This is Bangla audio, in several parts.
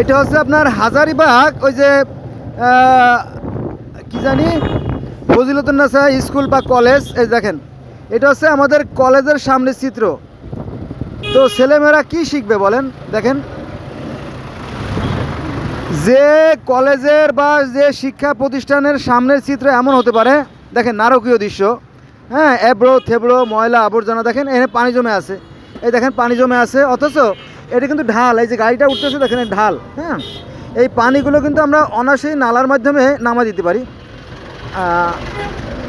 এটা হচ্ছে আপনার হাজারিবাগ, ওই যে কি জানি? ফজিলতুন্নাসা স্কুল বা কলেজ, এই দেখেন। এটা হচ্ছে আমাদের কলেজের সামনের চিত্র। তো ছেলেমেয়েরা কি শিখবে বলেন? দেখেন। যে কলেজের বা যে শিক্ষা প্রতিষ্ঠানের সামনের চিত্র এমন হতে পারে, দেখেন নারকীয় দৃশ্য। হ্যাঁ এবড়ো থেবড়ো ময়লা, আবর্জনা, দেখেন, এখানে পানি জমে আছে। এই দেখেন, পানি জমে আছে, অথচ এটা কিন্তু ঢাল, এই যে গাড়িটা উঠতেছে দেখেন ঢাল হ্যাঁ? এই পানিগুলো কিন্তু আমরা অনাসেই নালার মাধ্যমে নামা দিতে পারি।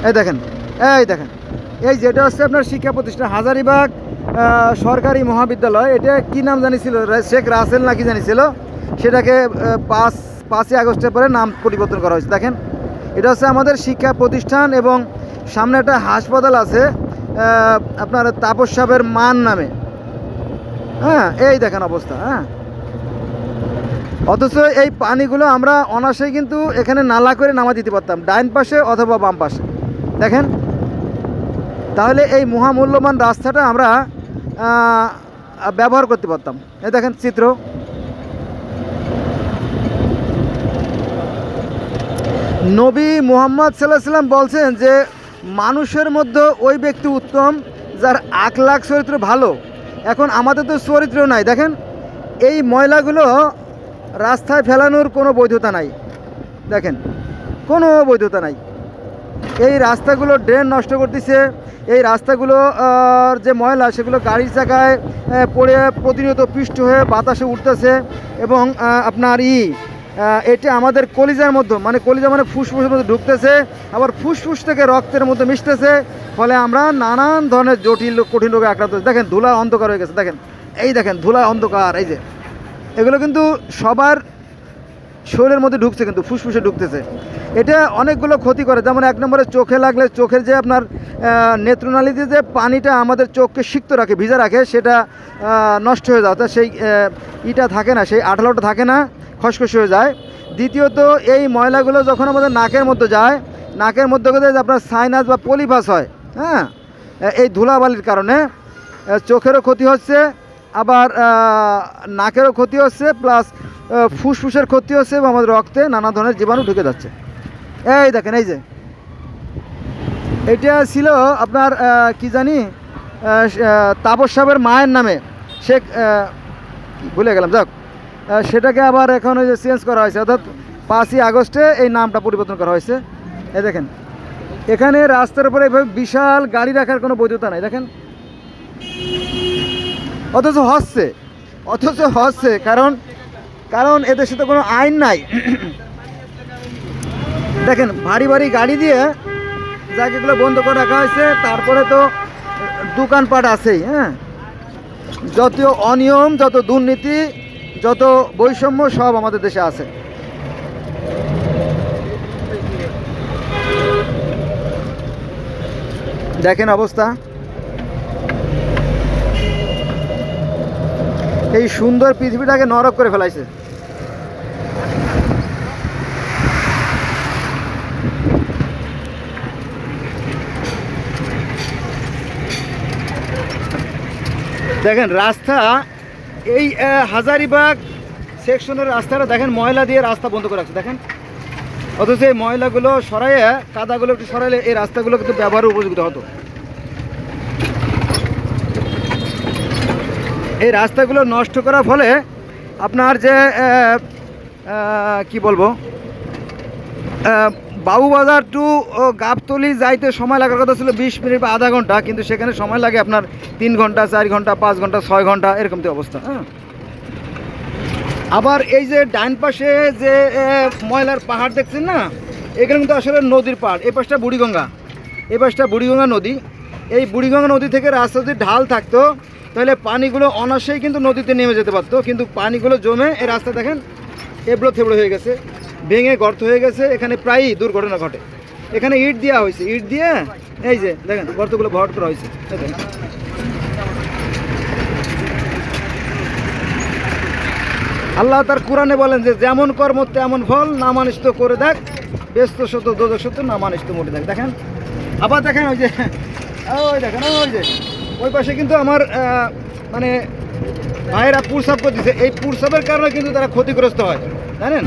এই দেখেন এই দেখেন, এই যেটা হচ্ছে আপনার শিক্ষা প্রতিষ্ঠান, হাজারিবাগ সরকারি মহাবিদ্যালয়, এটা কি নাম জানিছিল শেখ রাসেল নাকি জানিছিল সেটাকে পাঁচ, পাঁচই আগস্টের পরে নাম পরিবর্তন করা হয়েছে। দেখেন, এটা হচ্ছে আমাদের শিক্ষা প্রতিষ্ঠান এবং সামনে একটা হাসপাতাল আছে আপনার তাপস সাহেবের মান নামে। হ্যাঁ এই দেখেন অবস্থা হ্যাঁ। অথচ এই পানিগুলো আমরা অনাসেই কিন্তু এখানে নালা করে নামা দিতে পারতাম, ডাইন পাশে অথবা বাম পাশে। দেখেন? তাহলে এই মহামূল্যবান রাস্তাটা আমরা ব্যবহার করতে পারতাম। এই দেখেন চিত্র। নবী মুহাম্মদ সাল্লাহ সাল্লাম বলছেন যে, মানুষের মধ্যে ওই ব্যক্তি উত্তম যার আখলাখ চরিত্র ভালো। এখন আমাদের তো চরিত্র নাই, দেখেন? এই ময়লাগুলো রাস্তায় ফেলানোর কোনো বৈধতা নাই, দেখেন? কোনো বৈধতা নাই। এই রাস্তাগুলো ড্রেন নষ্ট করতেছে, এই রাস্তাগুলো যে ময়লা, সেগুলো গাড়ির চাকায় পড়ে প্রতিনিয়ত পিষ্ট হয়ে বাতাসে উঠতেছে এবং আপনার ই এটা আমাদের কলিজার মধ্যে মানে কলিজা মানে ফুসফুসের মধ্যে ঢুকতেছে, আবার ফুসফুস থেকে রক্তের মধ্যে মিশতেছে, ফলে আমরা নানান ধরনের জটিল কঠিন রোগে আক্রান্ত। দেখেন ধুলা অন্ধকার হয়ে গেছে, দেখেন এই দেখেন ধুলা অন্ধকার, এই যে এগুলো কিন্তু সবার শরীরের মধ্যে ঢুকছে কিন্তু, ফুসফুসে ঢুকতেছে। এটা অনেকগুলো ক্ষতি করে, যেমন এক নম্বরে চোখে লাগলে চোখের যে আপনার নেত্রনালীতে যে পানিটা আমাদের চোখকে সিক্ত রাখে, ভিজা রাখে, সেটা নষ্ট হয়ে যায়। অর্থাৎ সেই ইটা থাকে না, সেই আঠালোটা থাকে না, খসখস হয়ে যায়। দ্বিতীয়ত, এই ময়লাগুলো যখন আমাদের নাকের মধ্যে যায়, নাকের মধ্যে আপনার সাইনাস বা পলিভাস হয় হ্যাঁ? এই ধুলাবালির কারণে চোখেরও ক্ষতি হচ্ছে, আবার নাকেরও ক্ষতি হচ্ছে, প্লাস ফুসফুসের ক্ষতি হচ্ছে এবং আমাদের রক্তে নানা ধরনের জীবাণু ঢুকে যাচ্ছে। এই দেখেন, এই যে। এটা ছিল আপনার কি জানি তাপস সাহেবের মায়ের নামে। কি, ভুলে গেলাম, যাক। সেটাকে আবার এখন ওই যে চেঞ্জ করা হয়েছে। অর্থাৎ পাঁচই আগস্টে এই নামটা পরিবর্তন করা হয়েছে। এই দেখেন, এখানে রাস্তার উপরে এভাবে বিশাল গাড়ি রাখার কোনো বৈধতা নাই, দেখেন। অথচ হচ্ছে অথচ হচ্ছে, কারণ কারণ এদের সাথে কোনো আইন নাই। দেখেন, ভারী ভারী গাড়ি দিয়ে জায়গাগুলো বন্ধ করে রাখা হয়েছে, তারপরে তো দোকানপাট আছেই হ্যাঁ? যত অনিয়ম, যত দুর্নীতি, যত বৈষম্য সব আমাদের দেশে আছে। দেখেন অবস্থা। এই সুন্দর পৃথিবীটাকে নরক করে ফেলাইছে। দেখেন, রাস্তা এই হাজারিবাগ সেকশনের রাস্তাটা দেখেন, ময়লা দিয়ে রাস্তা বন্ধ করে রাখছে, দেখেন। অথচ এই ময়লাগুলো সরাইয়া, কাদাগুলো একটু সরাইলে এই রাস্তাগুলো কিন্তু ব্যবহারের উপযুক্ত হতো। এই রাস্তাগুলো নষ্ট করার ফলে আপনার যে কি বলব বাবুবাজার টু গাবতলি যাইতে সময় লাগার কথা ছিল বিশ মিনিট বা আধা ঘণ্টা, কিন্তু সেখানে সময় লাগে আপনার তিন ঘণ্টা, চার ঘণ্টা, পাঁচ ঘণ্টা, ছয় ঘণ্টা, এরকম তো অবস্থা হ্যাঁ। আবার এই যে ডান পাশে যে ময়লার পাহাড় দেখছেন না, এখানে কিন্তু আসলে নদীর পাহাড় এই পাশটা বুড়িগঙ্গা, এই পাশটা বুড়িগঙ্গা নদী, এই বুড়িগঙ্গা নদী থেকে রাস্তা যদি ঢাল থাকতো তাহলে পানিগুলো অনাসেই কিন্তু নদীতে নেমে যেতে পারতো, কিন্তু পানিগুলো জমে এই রাস্তা দেখেন এবড়ো থেবড়ো হয়ে গেছে, ভেঙে গর্ত হয়ে গেছে, এখানে প্রায়ই দুর্ঘটনা ঘটে। এখানে ইট দেওয়া হয়েছে, ইট দিয়ে এই যে দেখেন গর্তগুলো ভরাট করা হয়েছে। আল্লাহ তার কোরআনে বলেন যে, যেমন কর্ম তেমন ফল, না করে দেখ, ব্যস্ত শত দোদক শত না মানিস তো মরে দেখ। দেখেন, আবার দেখেন ওই যে, ওই দেখেন, ওই যে। ওই পাশে কিন্তু আমার মানে ভাইয়েরা পুরসাপ করতেছে। এই পুরসাপের কারণে কিন্তু তারা ক্ষতিগ্রস্ত হয়, জানেন?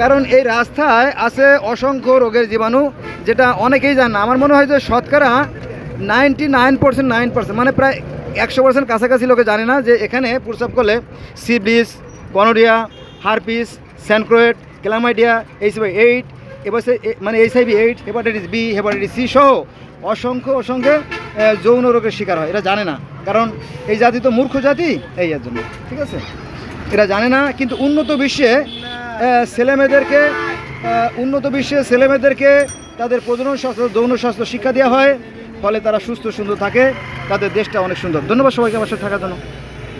কারণ এই রাস্তায় আছে অসংখ্য রোগের জীবাণু, যেটা অনেকেই জানে না। আমার মনে হয় যে শতকরা ninety nine percent nine percent মানে প্রায় একশো পার্সেন্ট কাছাকাছি লোকে জানে না যে এখানে প্রস্রাব করলে syphilis gonorrhoea, herpes chancroid chlamydia HIV AIDS, এবার মানে HIV AIDS, hepatitis B, hepatitis C সহ অসংখ্য অসংখ্য যৌন রোগের শিকার হয়। এরা জানে না। কারণ এই জাতি তো মূর্খ জাতি, এই এর জন্য। ঠিক আছে? এরা জানে না, কিন্তু উন্নত বিশ্বে ছেলেমেয়েদেরকে উন্নত বিশ্বে ছেলেমেয়েদেরকে তাদের প্রজনন স্বাস্থ্য যৌন স্বাস্থ্য শিক্ষা দেওয়া হয়। ফলে তারা সুস্থ সুন্দর থাকে। তাদের দেশটা অনেক সুন্দর। ধন্যবাদ সবাইকে আমার সাথে থাকার জন্য।